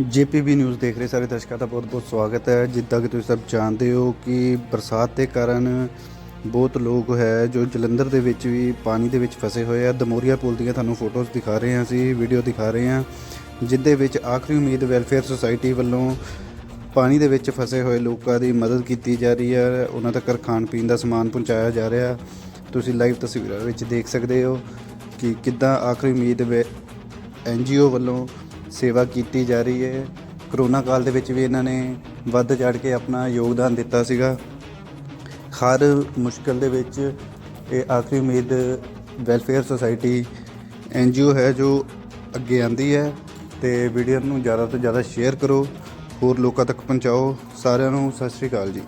ਜੀਪੀਬੀ news ਦੇਖ ਰਹੇ ਸਾਰੇ ਦਰਸ਼ਕਾਂ ਦਾ ਬਹੁਤ-ਬਹੁਤ ਸਵਾਗਤ ਹੈ। ਜਿੱਦਾਂ ਕਿ ਤੁਸੀਂ ਸਭ ਜਾਣਦੇ ਹੋ ਕਿ ਬਰਸਾਤ ਦੇ ਕਾਰਨ ਬਹੁਤ ਲੋਕ ਹੈ ਜੋ ਜਲੰਧਰ ਦੇ ਵਿੱਚ ਵੀ ਪਾਣੀ ਦੇ ਵਿੱਚ ਫਸੇ ਹੋਏ ਆ। ਦਮੋਰੀਆ ਪੁਲ ਦੀਆਂ ਤੁਹਾਨੂੰ ਫੋਟੋਜ਼ ਦਿਖਾ ਰਹੇ ਹਾਂ ਅਸੀਂ, ਵੀਡੀਓ ਦਿਖਾ ਰਹੇ ਹਾਂ, ਜਿੱਦੇ ਵਿੱਚ ਆਖਰੀ ਉਮੀਦ ਵੈਲਫੇਅਰ ਸੁਸਾਇਟੀ ਵੱਲੋਂ ਪਾਣੀ ਦੇ ਵਿੱਚ ਫਸੇ ਹੋਏ ਲੋਕਾਂ ਦੀ ਮਦਦ ਕੀਤੀ ਜਾ ਰਹੀ ਹੈ। ਉਹਨਾਂ ਤੱਕ ਖਾਣ ਪੀਣ ਦਾ ਸਮਾਨ ਪਹੁੰਚਾਇਆ ਜਾ ਰਿਹਾ। ਤੁਸੀਂ ਲਾਈਵ ਤਸਵੀਰਾਂ ਵਿੱਚ ਦੇਖ ਸਕਦੇ ਹੋ ਕਿ ਕਿੱਦਾਂ ਆਖਰੀ ਉਮੀਦ ਐਨਜੀਓ ਵੱਲੋਂ ਸੇਵਾ ਕੀਤੀ ਜਾ ਰਹੀ ਹੈ। ਕਰੋਨਾ ਕਾਲ ਦੇ ਵਿੱਚ ਵੀ ਇਹਨਾਂ ਨੇ ਵੱਧ ਚੜ ਕੇ ਆਪਣਾ ਯੋਗਦਾਨ ਦਿੱਤਾ ਸੀਗਾ। ਹਰ ਮੁਸ਼ਕਲ ਦੇ ਵਿੱਚ ਇਹ ਆਖਰੀ ਉਮੀਦ ਵੈਲਫੇਅਰ ਸੁਸਾਇਟੀ ਐਨਜੀਓ ਹੈ ਜੋ ਅੱਗੇ ਆਂਦੀ ਹੈ ਤੇ ਵੀਡੀਓ ਨੂੰ ਜ਼ਿਆਦਾ ਤੋਂ ਜ਼ਿਆਦਾ ਸ਼ੇਅਰ ਕਰੋ, ਹੋਰ ਲੋਕਾਂ ਤੱਕ ਪਹੁੰਚਾਓ। ਸਾਰਿਆਂ ਨੂੰ ਸਤਿ ਸ਼੍ਰੀ ਅਕਾਲ ਜੀ।